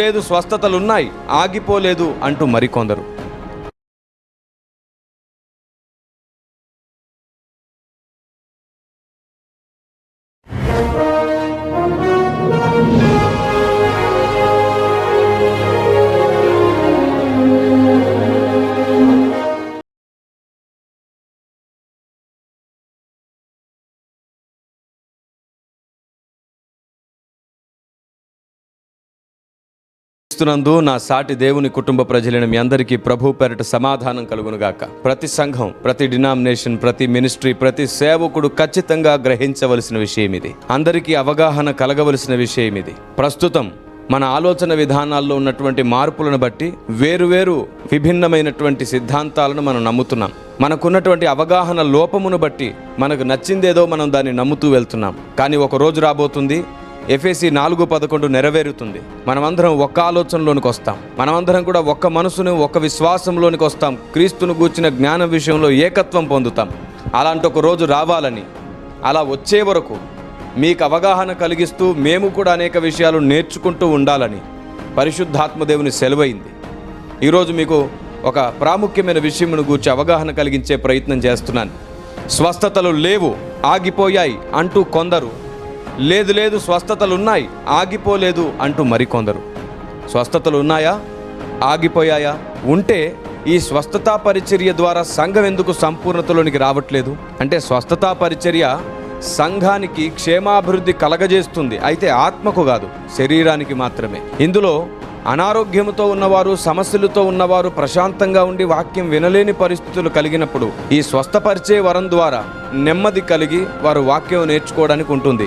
లేదు స్వస్థతలున్నాయి ఆగిపోలేదు అంటూ మరికొందరు. క్రీస్తునందు నా సాటి దేవుని కుటుంబ ప్రజలైన మీ అందరికీ ప్రభు పేరట సమాధానం కలుగునుగాక. ప్రతి సంఘం ప్రతి డినామినేషన్ ప్రతి మినిస్ట్రీ ప్రతి సేవకుడు ఖచ్చితంగా గ్రహించవలసిన విషయం ఇది. అందరికీ అవగాహన కలగవలసిన విషయం ఇది. ప్రస్తుతం మన ఆలోచన విధానాల్లో ఉన్నటువంటి మార్పులను బట్టి వేరువేరు విభిన్నమైనటువంటి సిద్ధాంతాలను మనం నమ్ముతున్నాం. మనకున్నటువంటి అవగాహన లోపమును బట్టి మనకు నచ్చిందేదో మనం దాన్ని నమ్ముతూ వెళ్తున్నాం. కానీ ఒక రోజు రాబోతుంది ఎఫ్ఎసి నాలుగు పదకొండు నెరవేరుతుంది. మనమందరం ఒక్క ఆలోచనలోనికి వస్తాం. మనమందరం కూడా ఒక్క మనసును ఒక్క విశ్వాసంలోనికి వస్తాం. క్రీస్తును గూర్చిన జ్ఞానం విషయంలో ఏకత్వం పొందుతాం. అలాంటి ఒక రోజు రావాలని అలా వచ్చే వరకు మీకు అవగాహన కలిగిస్తూ మేము కూడా అనేక విషయాలు నేర్చుకుంటూ ఉండాలని పరిశుద్ధాత్మదేవుని సెలవైంది. ఈరోజు మీకు ఒక ప్రాముఖ్యమైన విషయమును గూర్చి అవగాహన కలిగించే ప్రయత్నం చేస్తున్నాను. స్వస్థతలు లేవు ఆగిపోయాయి అంటూ కొందరు లేదు లేదు స్వస్థతలు ఉన్నాయి ఆగిపోలేదు అంటూ మరికొందరు. స్వస్థతలు ఉన్నాయా ఆగిపోయాయా? ఉంటే ఈ స్వస్థతా పరిచర్య ద్వారా సంఘం ఎందుకు సంపూర్ణతలోనికి రావట్లేదు? అంటే స్వస్థతా పరిచర్య సంఘానికి క్షేమాభివృద్ధి కలగజేస్తుంది. అయితే ఆత్మకు కాదు శరీరానికి మాత్రమే. ఇందులో అనారోగ్యముతో ఉన్నవారు సమస్యలతో ఉన్నవారు ప్రశాంతంగా ఉండి వాక్యం వినలేని పరిస్థితులు కలిగినప్పుడు ఈ స్వస్థపరిచే వరం ద్వారా నెమ్మది కలిగి వారు వాక్యం నేర్చుకోవడానికి ఉంటుంది.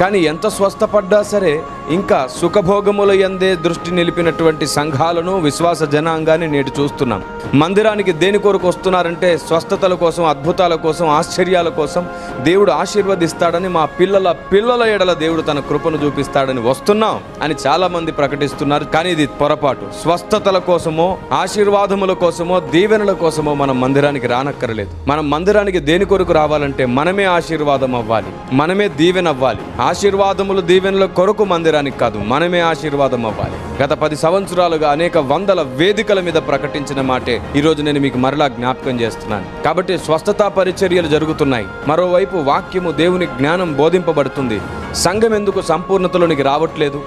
కానీ ఎంత స్వస్థపడ్డా సరే ఇంకా సుఖభోగముల ఎందే దృష్టి నిలిపినటువంటి సంఘాలను విశ్వాస జనాంగాన్ని నేటి చూస్తున్నాం. మందిరానికి దేని కొరకు వస్తున్నారంటే స్వస్థతల కోసం అద్భుతాల కోసం ఆశ్చర్యాల కోసం దేవుడు ఆశీర్వదిస్తాడని మా పిల్లల పిల్లల ఎడల దేవుడు తన కృపను చూపిస్తాడని వస్తున్నాం అని చాలామంది ప్రకటిస్తున్నారు. కానీ ఇది పొరపాటు. స్వస్థతల కోసమో ఆశీర్వాదముల కోసమో దీవెనల కోసమో మనం మందిరానికి రానక్కర్లేదు. మనం మందిరానికి దేని కొరకు రావాలంటే మనమే ఆశీర్వాదం అవ్వాలి. మనమే దీవెనవ్వాలి ఆశీర్వాదములు దీవెనల కొరకు మందిరానికి కాదు మనమే ఆశీర్వాదం అవ్వాలి. గత పది సంవత్సరాలుగా అనేక వందల వేదికల మీద ప్రకటించిన మాటే ఈరోజు నేను మీకు మరలా జ్ఞాపకం చేస్తున్నాను. కాబట్టి స్వస్థతా పరిచర్యలు జరుగుతున్నాయి. మరోవైపు వాక్యము దేవుని జ్ఞానం బోధింపబడుతుంది. సంఘం ఎందుకు సంపూర్ణతలోనికి రావట్లేదు?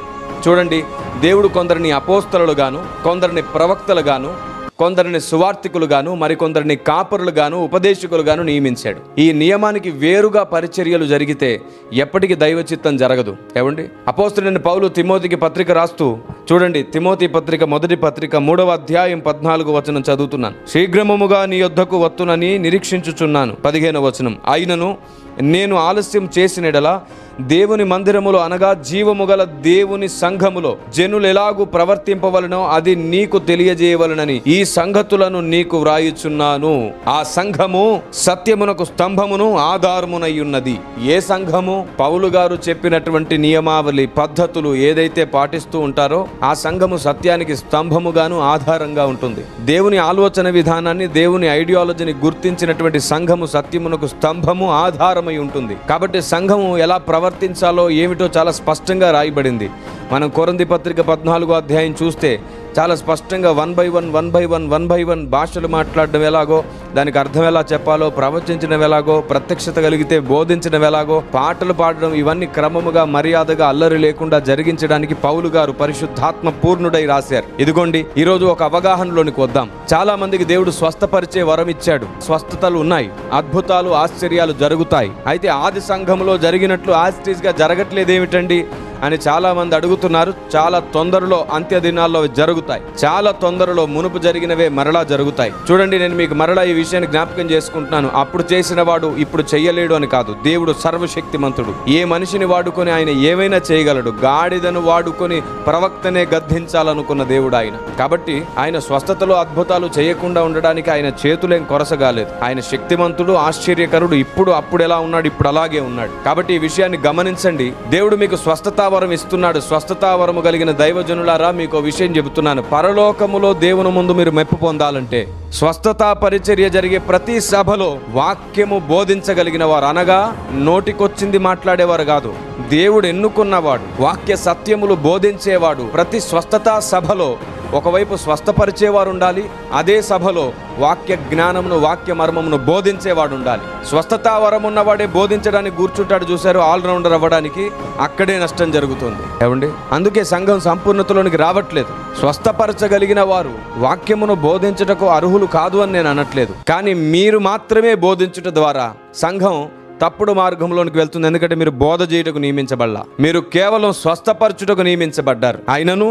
చూడండి దేవుడు కొందరిని అపోస్తలుగాను కొందరిని ప్రవక్తలుగాను కొందరిని సువార్థికులుగాను మరికొందరిని కాపరులుగాను ఉపదేశకులుగాను నియమించాడు. ఈ నియమానికి వేరుగా పరిచర్యలు జరిగితే ఎప్పటికీ దైవ చిత్తం జరగదు. ఏమండి? అపోస్తుడైన పౌలు తిమోతికి పత్రిక రాస్తూ చూడండి తిమోతి పత్రిక మొదటి పత్రిక మూడవ అధ్యాయం పద్నాలుగు వచనం చదువుతున్నాను. శీఘ్రమముగా నీ యొద్దకు వత్తునని నిరీక్షించుచున్నాను. పదిహేను వచనం. అయినను నేను ఆలస్యం చేసినడలా దేవుని మందిరములో అనగా జీవము గల దేవుని సంఘములో జనులు ఎలాగూ ప్రవర్తింపవలనో అది నీకు తెలియజేయవలనని ఈ సంగతులను నీకు వ్రాయుచున్నాను. ఆ సంఘము సత్యమునకు స్తంభమును ఆధారమునై ఉన్నది. ఏ సంఘము? పౌలు గారు చెప్పినటువంటి నియమావళి పద్ధతులు ఏదైతే పాటిస్తూ ఉంటారో ఆ సంఘము సత్యానికి స్తంభముగాను ఆధారంగా ఉంటుంది. దేవుని ఆలోచన విధానాన్ని దేవుని ఐడియాలజీని గుర్తించినటువంటి సంఘము సత్యమునకు స్తంభము ఆధారమై ఉంటుంది. కాబట్టి సంఘము ఎలా ప్రవర్తించాలో ఏమిటో చాలా స్పష్టంగా రాయబడింది. మనం కొరంది పత్రిక పద్నాలుగో అధ్యాయం చూస్తే చాలా స్పష్టంగా one by one one by one one by one భాషలు మాట్లాడడం ఎలాగో దానికి అర్థం ఎలా చెప్పాలో ప్రవచించడం ఎలాగో ప్రత్యక్షత కలిగితే బోధించడం ఎలాగో పాటలు పాడడం ఇవన్నీ క్రమముగా మర్యాదగా అల్లరి లేకుండా జరిగించడానికి పౌలు గారు పరిశుద్ధాత్మ పూర్ణుడై రాశారు. ఇదిగోండి ఈరోజు ఒక అవగాహనలోనికి వద్దాం. చాలా మందికి దేవుడు స్వస్థపరిచే వరం ఇచ్చాడు. స్వస్థతలు ఉన్నాయి. అద్భుతాలు ఆశ్చర్యాలు జరుగుతాయి. అయితే ఆది సంఘంలో జరిగినట్లు ఆస్టీస్గా జరగట్లేదేమిటండి? అని చాలా మంది అడుగుతున్నారు. చాలా తొందరలో అంత్య దినాల్లో జరుగుతాయి. చాలా తొందరలో మునుపు జరిగినవే మరలా జరుగుతాయి. చూడండి నేను మీకు మరలా ఈ విషయాన్ని జ్ఞాపకం చేసుకుంటున్నాను. అప్పుడు చేసిన వాడు ఇప్పుడు చెయ్యలేడు అని కాదు. దేవుడు సర్వశక్తిమంతుడు. ఏ మనిషిని వాడుకొని ఆయన ఏమైనా చేయగలడు? గాడిదను వాడుకొని ప్రవక్తనే గద్దించాలనుకున్న దేవుడు ఆయన. కాబట్టి ఆయన స్వస్థతలో అద్భుతాలు చేయకుండా ఉండడానికి ఆయన చేతులేం కొరసగాలేదు. ఆయన శక్తిమంతుడు ఆశ్చర్యకరుడు. ఇప్పుడు అప్పుడు ఎలా ఉన్నాడు? ఇప్పుడు అలాగే ఉన్నాడు. కాబట్టి ఈ విషయాన్ని గమనించండి. దేవుడు మీకు స్వస్థత స్వస్థతావరం ఇస్తున్నాడు. స్వస్థతావరము కలిగిన దైవజనులారా మీకు విషయం చెబుతున్నాను. పరలోకములో దేవుని ముందు మీరు మెప్పు పొందాలంటే స్వస్థత పరిచర్య జరిగే ప్రతి సభలో వాక్యము బోధించగలిగిన వారు అనగా నోటికొచ్చింది మాట్లాడేవారు కాదు దేవుడు ఎన్నుకున్నవాడు వాక్య సత్యములు బోధించేవాడు ప్రతి స్వస్థత సభలో ఒకవైపు స్వస్థపరిచేవారు ఉండాలి అదే సభలో వాక్య జ్ఞానమును వాక్య మర్మమును బోధించేవాడు ఉండాలి స్వస్థత వరం ఉన్నవాడే బోధించడానికి కూర్చుంటాడు చూశారు ఆల్రౌండర్ అవ్వడానికి అక్కడే నష్టం జరుగుతుంది. ఏమండి? అందుకే సంఘం సంపూర్ణతలోనికి రావట్లేదు. స్వస్థపరచగలిగిన వారు వాక్యమును బోధించుటకు అర్హులు కాదు అని నేను అనట్లేదు. కానీ మీరు మాత్రమే బోధించుట ద్వారా సంఘం తప్పుడు మార్గంలోనికి వెళ్తుంది ఎందుకంటే మీరు బోధ చేయుటకు నియమించబడ్డా మీరు కేవలం స్వస్థపరచుటకు నియమించబడ్డారు. అయినను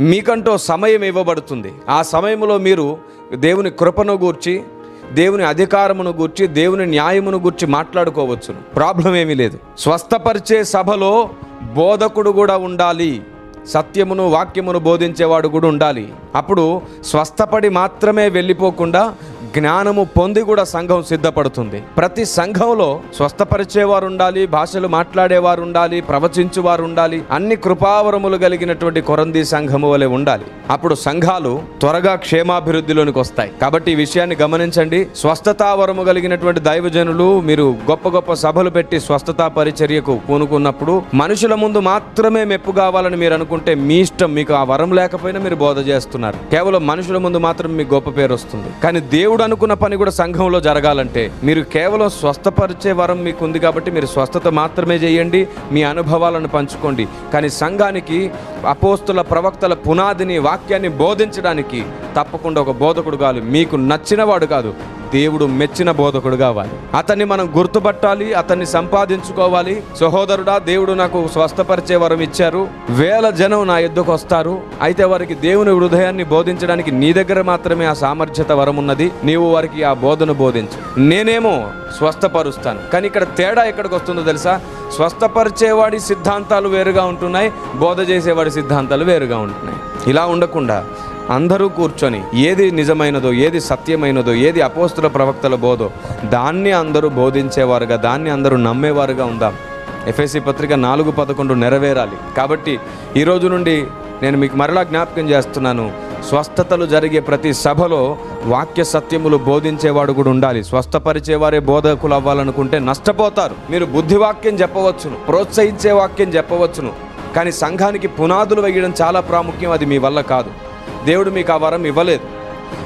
మీకంటూ సమయం ఇవ్వబడుతుంది. ఆ సమయంలో మీరు దేవుని కృపను గూర్చి దేవుని అధికారమును గూర్చి దేవుని న్యాయమును గూర్చి మాట్లాడుకోవచ్చును. ప్రాబ్లం ఏమీ లేదు. స్వస్థపరిచే సభలో బోధకుడు కూడా ఉండాలి. సత్యమును వాక్యమును బోధించేవాడు కూడా ఉండాలి. అప్పుడు స్వస్థపడి మాత్రమే వెళ్ళిపోకుండా జ్ఞానము పొంది కూడా సంఘం సిద్ధపడుతుంది. ప్రతి సంఘంలో స్వస్థపరిచేవారు ఉండాలి భాషలు మాట్లాడేవారు ఉండాలి ప్రవచించువారు ఉండాలి అన్ని కృపావరములు కలిగినటువంటి కొరంది సంఘము వలె ఉండాలి. అప్పుడు సంఘాలు త్వరగా క్షేమాభివృద్ధిలోనికి వస్తాయి. కాబట్టి ఈ విషయాన్ని గమనించండి. స్వస్థతావరము కలిగినటువంటి దైవజనులు మీరు గొప్ప గొప్ప సభలు పెట్టి స్వస్థతా పరిచర్యకు పూనుకున్నప్పుడు మనుషుల ముందు మాత్రమే మెప్పు కావాలని మీరు అనుకుంటే మీ ఇష్టం మీకు ఆ వరం లేకపోయినా మీరు బోధ చేస్తున్నారు. కేవలం మనుషుల ముందు మాత్రం మీకు గొప్ప పేరు వస్తుంది. కానీ దేవుడు అనుకున్న పని కూడా సంఘంలో జరగాలంటే మీరు కేవలం స్వస్థపరిచే వరం మీకు ఉంది కాబట్టి మీరు స్వస్థత మాత్రమే చేయండి మీ అనుభవాలను పంచుకోండి. కానీ సంఘానికి అపోస్తుల ప్రవక్తల పునాదిని వాక్యాన్ని బోధించడానికి తప్పకుండా ఒక బోధకుడు కాదు మీకు నచ్చినవాడు కాదు. దేవుడు మెచ్చిన బోధకుడు కావాలి అతన్ని మనం గుర్తుపట్టాలి అతన్ని సంపాదించుకోవాలి. సహోదరుడా దేవుడు నాకు స్వస్థపరిచే వరం ఇచ్చారు. వేల జనం నా ఎద్దుకు వస్తారు. అయితే వారికి దేవుని హృదయాన్ని బోధించడానికి నీ దగ్గర మాత్రమే ఆ సామర్థ్యత వరం ఉన్నది. నీవు వారికి ఆ బోధను బోధించు. నేనేమో స్వస్థపరుస్తాను. కానీ ఇక్కడ తేడా ఎక్కడికి వస్తుందో తెలుసా? స్వస్థపరిచేవాడి సిద్ధాంతాలు వేరుగా ఉంటున్నాయి. బోధ చేసేవాడి సిద్ధాంతాలు వేరుగా ఉంటున్నాయి. ఇలా ఉండకుండా అందరూ కూర్చొని ఏది నిజమైనదో ఏది సత్యమైనదో ఏది అపోస్తుల ప్రవక్తల బోధో దాన్ని అందరూ బోధించేవారుగా దాన్ని అందరూ నమ్మేవారుగా ఉందాం. ఎఫ్ఎస్సి పత్రిక నాలుగు పదకొండు నెరవేరాలి. కాబట్టి ఈ రోజు నుండి నేను మీకు మరలా జ్ఞాపకం చేస్తున్నాను. స్వస్థతలు జరిగే ప్రతి సభలో వాక్య సత్యములు బోధించేవాడు కూడా ఉండాలి. స్వస్థపరిచేవారే బోధకులు అవ్వాలనుకుంటే నష్టపోతారు. మీరు బుద్ధివాక్యం చెప్పవచ్చును ప్రోత్సహించే వాక్యం చెప్పవచ్చును. కానీ సంఘానికి పునాదులు వేయడం చాలా ప్రాముఖ్యం అది మీ వల్ల కాదు. దేవుడు మీకు ఆ వరం ఇవ్వలేదు.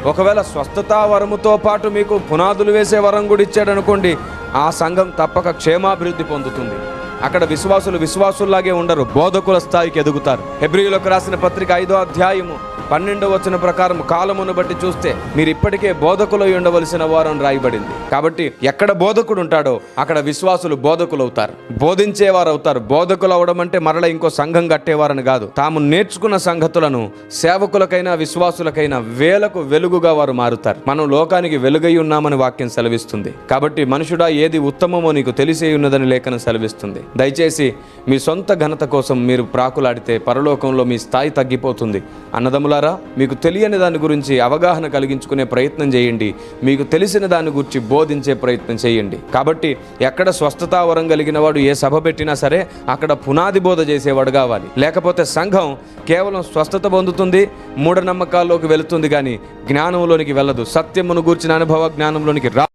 ఒకవేళ స్వస్థతా వరముతో పాటు మీకు పునాదులు వేసే వరం కూడా ఇచ్చాడు అనుకోండి ఆ సంఘం తప్పక క్షేమాభివృద్ధి పొందుతుంది. అక్కడ విశ్వాసులు విశ్వాసుల్లాగే ఉండరు బోధకుల స్థాయికి ఎదుగుతారు. హెబ్రియులకు రాసిన పత్రిక ఐదో అధ్యాయము పన్నెండు వచ్చిన ప్రకారం కాలమును బట్టి చూస్తే మీరు ఇప్పటికే బోధకులై ఉండవలసిన వారం రాయబడింది. కాబట్టి ఎక్కడ బోధకుడు ఉంటాడో అక్కడ విశ్వాసులు బోధకులు అవుతారు బోధించేవారు అవుతారు. బోధకులు అవడం అంటే మరల ఇంకో సంఘం కట్టేవారని కాదు. తాము నేర్చుకున్న సంగతులను సేవకులకైనా విశ్వాసులకైనా వేలకు వెలుగుగా వారు మారుతారు. మనం లోకానికి వెలుగై ఉన్నామని వాక్యం సెలవిస్తుంది. కాబట్టి మనుషుడా ఏది ఉత్తమమో నీకు తెలిసే ఉన్నదని లేఖనం సెలవిస్తుంది. దయచేసి మీ సొంత ఘనత కోసం మీరు ప్రాకులాడితే పరలోకంలో మీ స్థాయి తగ్గిపోతుంది. అన్నదమ్ములారా మీకు తెలియని దాని గురించి అవగాహన కలిగించుకునే ప్రయత్నం చేయండి. మీకు తెలిసిన దాని గురించి బోధించే ప్రయత్నం చేయండి. కాబట్టి ఎక్కడ స్వస్థతావరం కలిగిన వాడు ఏ సభ పెట్టినా సరే అక్కడ పునాది బోధ చేసేవాడు కావాలి. లేకపోతే సంఘం కేవలం స్వస్థత పొందుతుంది మూఢనమ్మకాల్లోకి వెళుతుంది కానీ జ్ఞానంలోనికి వెళ్ళదు. సత్యమును గూర్చిన అనుభవ జ్ఞానంలోనికి రా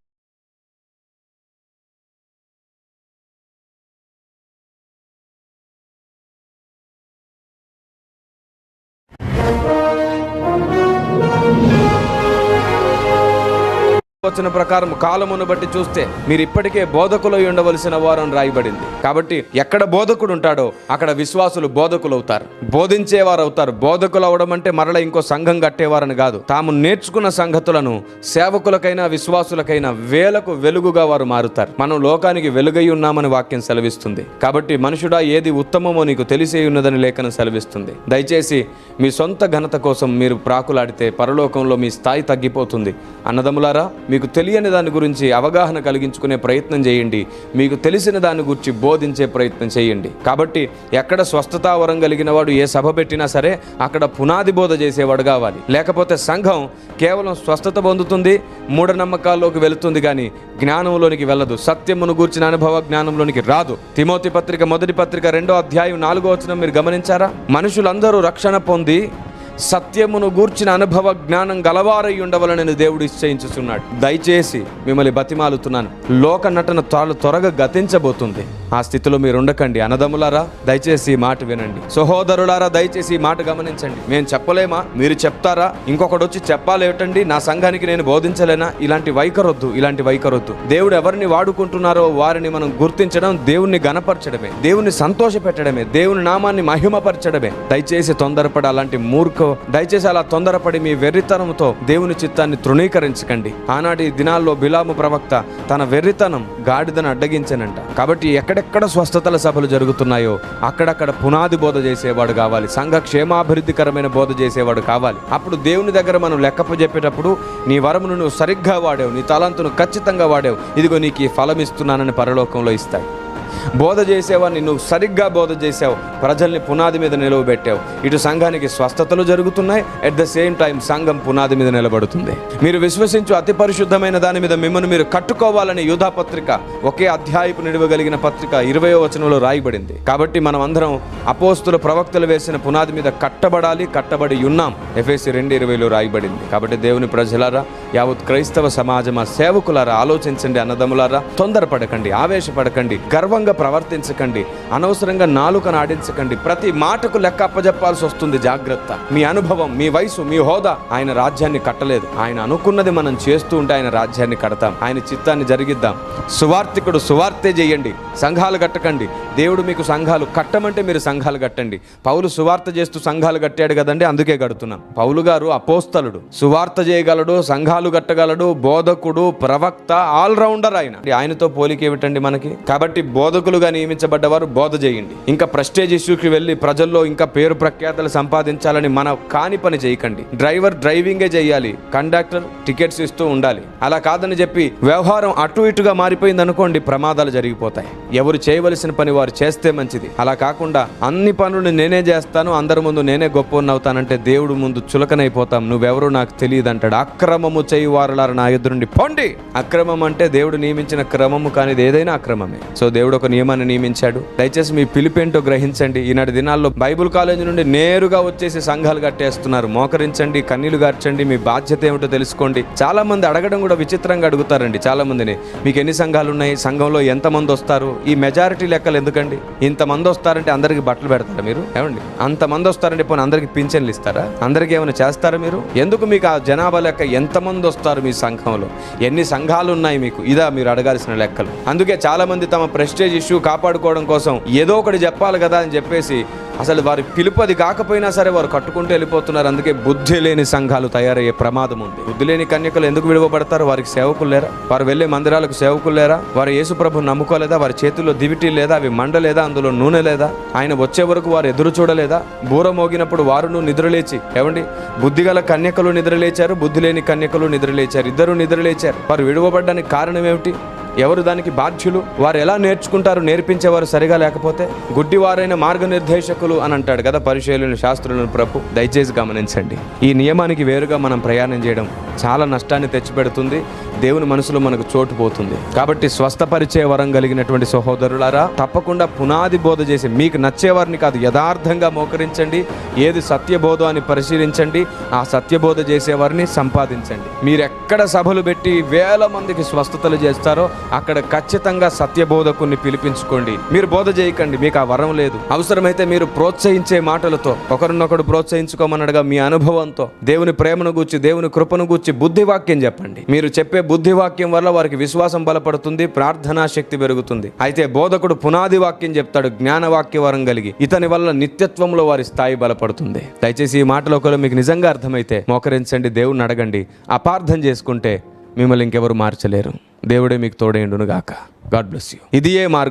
వచ్చిన ప్రకారం కాలమును బట్టి చూస్తే మీరు ఇప్పటికే బోధకులై ఉండవలసిన వారని రాయబడింది. కాబట్టి ఎక్కడ బోధకుడు ఉంటాడో అక్కడ విశ్వాసులు బోధకులు అవుతారు బోధించేవారు అవుతారు. బోధకులు అవడం అంటే మరల ఇంకో సంఘం కట్టేవారని కాదు. తాము నేర్చుకున్న సంగతులను సేవకులకైనా విశ్వాసులకైనా వేలకు వెలుగుగా వారు మారుతారు. మనం లోకానికి వెలుగై ఉన్నామని వాక్యం సెలవిస్తుంది. కాబట్టి మనుషుడా ఏది ఉత్తమమో నీకు తెలిసే ఉన్నదని లేఖనం సెలవిస్తుంది. దయచేసి మీ సొంత ఘనత కోసం మీరు ప్రాకులాడితే పరలోకంలో మీ స్థాయి తగ్గిపోతుంది. అన్నదములారా మీకు తెలియని దాని గురించి అవగాహన కలిగించుకునే ప్రయత్నం చేయండి. మీకు తెలిసిన దాని గురించి బోధించే ప్రయత్నం చేయండి. కాబట్టి ఎక్కడ స్వస్థతావరం కలిగిన వాడు ఏ సభ పెట్టినా సరే అక్కడ పునాది బోధ చేసేవాడు కావాలి. లేకపోతే సంఘం కేవలం స్వస్థత పొందుతుంది మూఢనమ్మకాల్లోకి వెళుతుంది కానీ జ్ఞానంలోనికి వెళ్ళదు. సత్యమును గూర్చిన అనుభవ జ్ఞానంలోనికి రాదు. తిమోతి పత్రిక మొదటి పత్రిక రెండో అధ్యాయం నాలుగో వచనం మీరు గమనించారా? మనుషులందరూ రక్షణ పొంది సత్యమును గూర్చిన అనుభవ జ్ఞానం గలవారై ఉండవలనని దేవుడు నిశ్చయించుచున్నాడు. దయచేసి మిమ్మల్ని బతిమాలుతున్నాను. లోక నటన తాను త్వరగా గతించబోతుంది. ఆ స్థితిలో మీరు ఉండకండి అనదములారా దయచేసి ఈ మాట వినండి. సహోదరులారా దయచేసి ఈ మాట గమనించండి. మేము చెప్పలేమా? మీరు చెప్తారా? ఇంకొకడు వచ్చి చెప్పాలేటండి నా సంఘానికి నేను బోధించలేనా? ఇలాంటి వైఖరొద్దు ఇలాంటి వైఖరొద్దు. దేవుడు ఎవరిని వాడుకుంటున్నారో వారిని మనం గుర్తించడం దేవుణ్ణి గనపరచడమే దేవుణ్ణి సంతోష పెట్టడమే దేవుని నామాన్ని మహిమపరచడమే. దయచేసి తొందరపడ అలాంటి మూర్ఖ దయచేసి అలా తొందరపడి మీ వెర్రితనంతో దేవుని చిత్తాన్ని తృణీకరించకండి. ఆనాటి దినాల్లో బిలాము ప్రవక్త తన వెర్రితనం గాడిదను అడ్డగించనంట. కాబట్టి ఎక్కడెక్కడ స్వస్థతల సభలు జరుగుతున్నాయో అక్కడక్కడ పునాది బోధ చేసేవాడు కావాలి. సంఘ క్షేమాభివృద్ధికరమైన బోధ చేసేవాడు కావాలి. అప్పుడు దేవుని దగ్గర మనం లెక్కపు చెప్పేటప్పుడు నీ వరమును నువ్వు సరిగ్గా వాడావు నీ తలంతును ఖచ్చితంగా వాడావు ఇదిగో నీకు ఈ ఫలం ఇస్తున్నానని పరలోకంలో ఇస్తాయి. బోధ చేసేవాడిని నువ్వు సరిగ్గా బోధ చేసావు ప్రజల్ని పునాది మీద నిలవబెట్టావు ఇటు సంఘానికి స్వస్థతలు జరుగుతున్నాయి అట్ ద సేమ్ టైం సంఘం పునాది మీద నిలబడుతుంది. మీరు విశ్వసించు అతి పరిశుద్ధమైన దాని మీద మిమ్మల్ని మీరు కట్టుకోవాలని యూధా పత్రిక ఒకే అధ్యాయపు నిడవగలిగిన పత్రిక ఇరవయో వచనంలో రాయబడింది. కాబట్టి మనం అందరం అపోస్తుల ప్రవక్తలు వేసిన పునాది మీద కట్టబడాలి కట్టబడి ఉన్నాం. ఎఫ్ఎస్సి రెండు ఇరవైలో రాయబడింది. కాబట్టి దేవుని ప్రజలారా యావత్ క్రైస్తవ సమాజమా సేవకులారా ఆలోచించండి అన్నదములారా తొందరపడకండి ఆవేశపడకండి గర్వంగా ప్రవర్తించకండి అనవసరంగా నాలుకను ఆడించకండి ప్రతి మాటకు లెక్క అప్పజెప్పాల్సి వస్తుంది జాగ్రత్త. మీ అనుభవం మీ వయసు మీ హోదా ఆయన రాజ్యాన్ని కట్టలేదు. ఆయన అనుకున్నది మనం చేస్తూ ఉంటే ఆయన రాజ్యాన్ని కడతాం. ఆయన చిత్తాన్ని జరిగిద్దాం. సువార్థికుడు సువార్తే చేయండి సంఘాలు కట్టకండి. దేవుడు మీకు సంఘాలు కట్టమంటే మీరు సంఘాలు కట్టండి. పౌలు సువార్త చేస్తూ సంఘాలు కట్టాడు కదండి అందుకే కడుతున్నాం. పౌలు గారు అపోస్తలుడు. సువార్త చేయగలడు సంఘాలు కట్టగలడు బోధకుడు ప్రవక్త ఆల్రౌండర్ ఆయన. ఆయనతో పోలిక ఏమిటండి మనకి? కాబట్టి బోధకులుగా నియమించబడ్డవారు బోధ చేయండి. ఇంకా ప్రెస్టేజ్ ఇష్యూకి వెళ్ళి ప్రజల్లో ఇంకా పేరు ప్రఖ్యాతలు సంపాదించాలని మన కాని పని చేయకండి. డ్రైవర్ డ్రైవింగే చేయాలి. కండక్టర్ టికెట్స్ ఇస్తూ ఉండాలి. అలా కాదని చెప్పి వ్యవహారం అటు ఇటుగా మారిపోయింది అనుకోండి ప్రమాదాలు జరిగిపోతాయి. ఎవరు చేయవలసిన పని వారు చేస్తే మంచిది. అలా కాకుండా అన్ని పనులు నేనే చేస్తాను అందరి ముందు నేనే గొప్ప అవుతానంటే దేవుడు ముందు చులకనైపోతాం. నువ్వెవరు నాకు తెలియదు అంటాడు. అక్రమము చేయువారులారు నా ఎదురుండి పొండి. అక్రమం అంటే దేవుడు నియమించిన క్రమము కానీ ఏదైనా అక్రమమే. సో దేవుడు ఒక నియమాన్ని నియమించాడు. దయచేసి మీ పిలిపేంటో గ్రహించండి. ఈనాటి దినాల్లో బైబుల్ కాలేజీ నుండి నేరుగా వచ్చేసి సంఘాలు కట్టేస్తున్నారు. మోకరించండి కన్నీళ్ళు గార్చండి మీ బాధ్యత ఏమిటో తెలుసుకోండి. చాలా మంది అడగడం కూడా విచిత్రంగా అడుగుతారండి చాలా మందిని మీకు ఎన్ని సంఘాలు ఉన్నాయి? సంఘంలో ఎంతమంది వస్తారు? ఈ మెజారిటీ లెక్కలు ఎందుకండి? ఇంతమంది వస్తారంటే అందరికి బట్టలు పెడతారా మీరు? ఏమండి? అంతమంది వస్తారంటే పోనీ అందరికి పింఛన్లు ఇస్తారా? అందరికి ఏమైనా చేస్తారా మీరు? ఎందుకు మీకు ఆ జనాభా లెక్క ఎంతమంది వస్తారు మీ సంఘంలో? ఎన్ని సంఘాలు ఉన్నాయి మీకు? ఇదా మీరు అడగాల్సిన లెక్కలు. అందుకే చాలా మంది తమ ప్రెస్టేజ్ ఇష్యూ కాపాడుకోవడం కోసం ఏదో ఒకటి చెప్పాలి కదా అని చెప్పేసి అసలు వారి పిలుపు అది కాకపోయినా సరే వారు కట్టుకుంటూ వెళ్ళిపోతున్నారు. అందుకే బుద్ధి లేని సంఘాలు తయారయ్యే ప్రమాదం ఉంది. బుద్ధి లేని కన్యకలు ఎందుకు విడువబడతారు? వారికి సేవకులు లేరా? వారు వెళ్ళే మందిరాలకు సేవకులు లేరా? వారు యేసుప్రభు నమ్ముకోలేదా? వారి చేతుల్లో దివిటీ లేదా? అవి మండలేదా? అందులో నూనె లేదా? ఆయన వచ్చే వరకు వారు ఎదురు చూడలేదా? బూర మోగినప్పుడు వారును నిద్రలేచి ఏమండి? బుద్ధిగల కన్యకలు నిద్రలేచారు బుద్ధి లేని కన్యకలు నిద్రలేచారు ఇద్దరు నిద్రలేచారు. వారు విడువబడ్డానికి కారణం ఏమిటి? ఎవరు దానికి బాధ్యులు? వారు ఎలా నేర్చుకుంటారు? నేర్పించేవారు సరిగా లేకపోతే గుడ్డివారైన మార్గనిర్దేశకులు అని అంటాడు కదా పరిశీలన శాస్త్రులను ప్రభు. దయచేసి గమనించండి. ఈ నియమానికి వేరుగా మనం ప్రయాణం చేయడం చాలా నష్టాన్ని తెచ్చిపెడుతుంది. దేవుని మనసులో మనకు చోటు పోతుంది. కాబట్టి స్వస్థపరిచే వరం కలిగినటువంటి సహోదరులారా తప్పకుండా పునాది బోధ చేసి మీకు నచ్చేవారిని కాదు యథార్థంగా మోకరించండి. ఏది సత్యబోధ అని పరిశీలించండి. ఆ సత్యబోధ చేసేవారిని సంపాదించండి. మీరు ఎక్కడ సభలు పెట్టి వేల మందికి స్వస్థతలు చేస్తారో అక్కడ ఖచ్చితంగా సత్యబోధకుని పిలిపించుకోండి. మీరు బోధ చేయకండి మీకు ఆ వరం లేదు. అవసరమైతే మీరు ప్రోత్సహించే మాటలతో ఒకరినొకడు ప్రోత్సహించుకోమనడగా మీ అనుభవంతో దేవుని ప్రేమను గూర్చి దేవుని కృపను గూర్చి బుద్ధి వాక్యం చెప్పండి. మీరు చెప్పే బుద్ధి వాక్యం వల్ల వారికి విశ్వాసం బలపడుతుంది ప్రార్థనా శక్తి పెరుగుతుంది. అయితే బోధకుడు పునాది వాక్యం చెప్తాడు జ్ఞానవాక్య వరం కలిగి. ఇతని వల్ల నిత్యత్వంలో వారి స్థాయి బలపడుతుంది. దయచేసి ఈ మాటలో ఒకవేళ మీకు నిజంగా అర్థమైతే మోకరించండి దేవుణ్ణి అడగండి. అపార్థం చేసుకుంటే మిమ్మల్ని ఇంకెవరు మార్చలేరు. దేవుడే మీకు తోడేయుండును గాక గాడ్ బ్లెస్ యూ. ఇది ఏ మార్గం.